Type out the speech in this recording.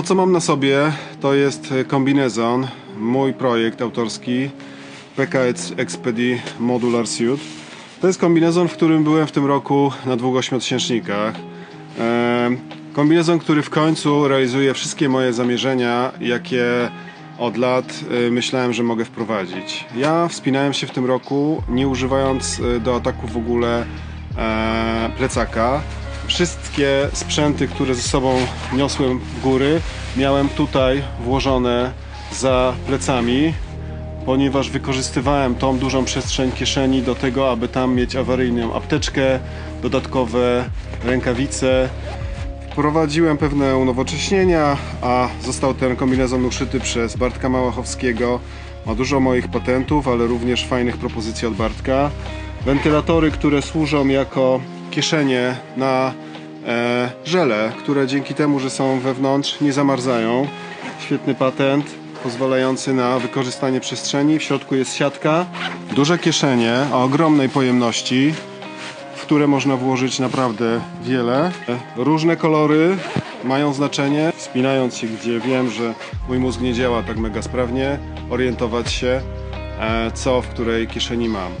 To, co mam na sobie, to jest kombinezon, mój projekt autorski PK Expedi Modular Suit. To jest kombinezon, w którym byłem w tym roku na dwóch ośmiotysięcznikach. Kombinezon, który w końcu realizuje wszystkie moje zamierzenia, jakie od lat y, myślałem, że mogę wprowadzić. Ja wspinałem się w tym roku, nie używając y, do ataku w ogóle e, plecaka. Wszystkie sprzęty, które ze sobą niosłem w góry, miałem tutaj włożone za plecami, ponieważ wykorzystywałem tą dużą przestrzeń kieszeni do tego, aby tam mieć awaryjną apteczkę, dodatkowe rękawice. Wprowadziłem pewne unowocześnienia, a został ten kombinezon uszyty przez Bartka Małachowskiego. Ma dużo moich patentów, ale również fajnych propozycji od Bartka. Wentylatory, które służą jako kieszenie na e, żele, które dzięki temu, że są wewnątrz, nie zamarzają. Świetny patent, pozwalający na wykorzystanie przestrzeni. W środku jest siatka. Duże kieszenie o ogromnej pojemności w które można włożyć naprawdę wiele. Różne kolory mają znaczenie. Wspinając się, gdzie wiem, że mój mózg nie działa tak mega sprawnie, orientować się, e, co w której kieszeni mam.